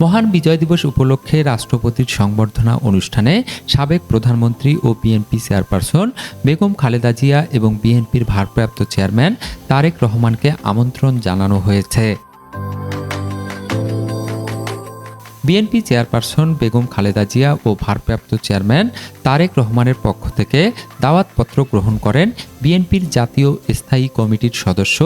মহান বিজয় দিবস উপলক্ষে রাষ্ট্রপতির সংবর্ধনা অনুষ্ঠানে সাবেক প্রধানমন্ত্রী ও বিএনপি চেয়ারপারসন বেগম খালেদা জিয়া এবং বিএনপির ভারপ্রাপ্ত চেয়ারম্যান তারেক রহমানকে আমন্ত্রণ জানানো হয়েছে। বিএনপি চেয়ারপারসন বেগম খালেদা জিয়া ও ভারপ্রাপ্ত চেয়ারম্যান তারেক রহমানের পক্ষ থেকে দাওয়াতপত্র গ্রহণ করেন বিএনপির জাতীয় স্থায়ী কমিটির সদস্য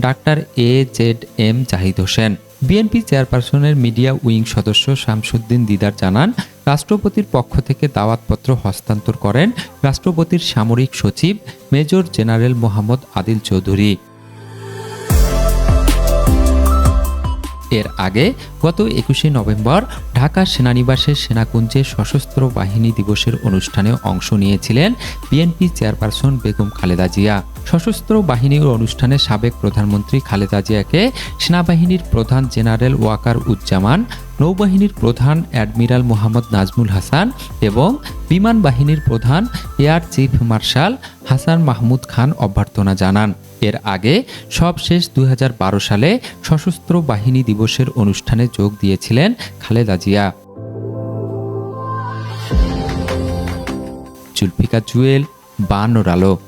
doctor A Z M Zahid Hossain. BNP চেয়ারপারসনের মিডিয়া উইং সদস্য শামসুদ্দিন দিদার জানান, রাষ্ট্রপতির পক্ষ থেকে দাওয়াতপত্র হস্তান্তর করেন রাষ্ট্রপতির সামরিক সচিব মেজর জেনারেল মোহাম্মদ আদিল চৌধুরী। এর আগে গত একুশে নভেম্বর ঢাকা সেনানিবাসের সেনাকুঞ্জে সশস্ত্র বাহিনী দিবসের অনুষ্ঠানে অংশ নিয়েছিলেন বিএনপি চেয়ারপারসন বেগম খালেদা জিয়া। সশস্ত্র বাহিনীর অনুষ্ঠানে সাবেক প্রধানমন্ত্রী খালেদা জিয়াকে সেনাবাহিনীর প্রধান জেনারেল ওয়াকার উজ্জামান, নৌবাহিনীর প্রধান অ্যাডমিরাল মোহাম্মদ নাজমুল হাসান এবং বিমান বাহিনীর প্রধান air chief marshal Hasan Mahmud Khan অভ্যর্থনা জানান। এর আগে সবশেষ দুই সালে সশস্ত্র বাহিনী দিবসের অনুষ্ঠানে যোগ দিয়েছিলেন খালেদা জিয়া। জুলফিকার জুয়েল, বানোর আলো।